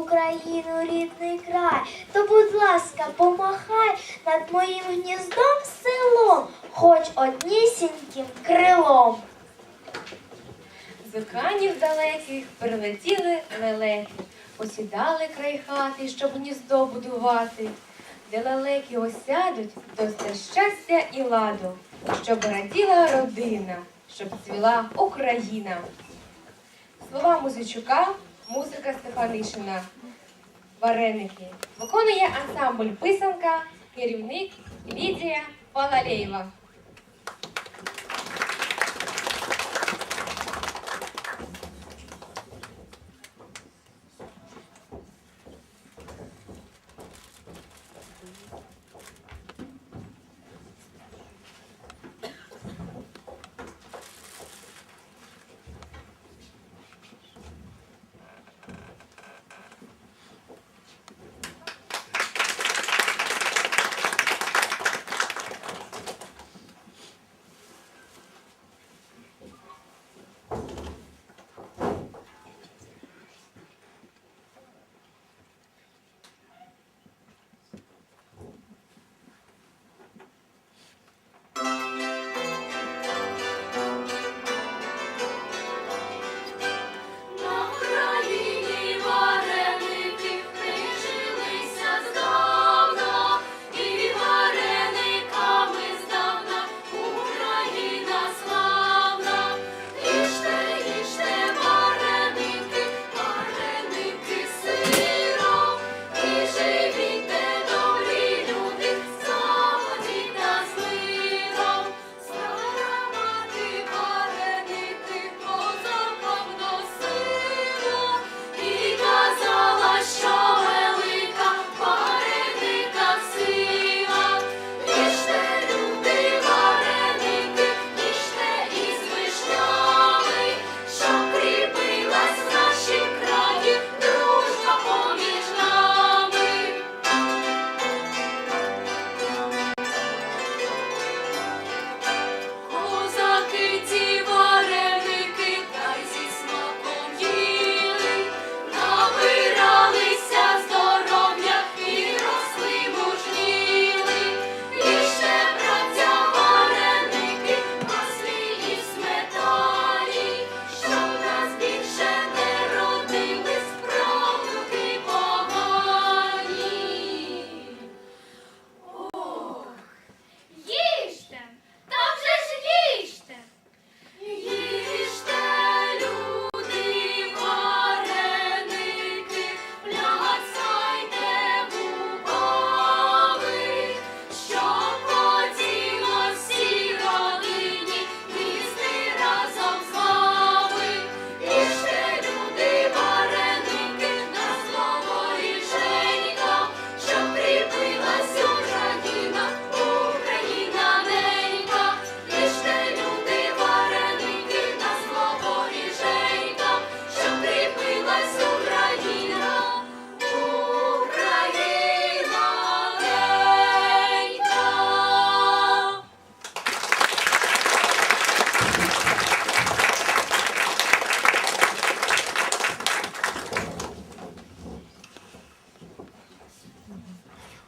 Україну, рідний край, то, будь ласка, помахай над моїм гніздом селом, хоч однісіньким крилом. З океанів далеких прилетіли лелеки, посідали край хати, щоб гніздо будувати, де лелеки осядуть, все щастя і ладу, щоб раділа родина, щоб цвіла Україна. Слова Музичука, музика Стефанишина. Вареники. Виконує ансамбль писанка, керівник Лідія Палалєєва.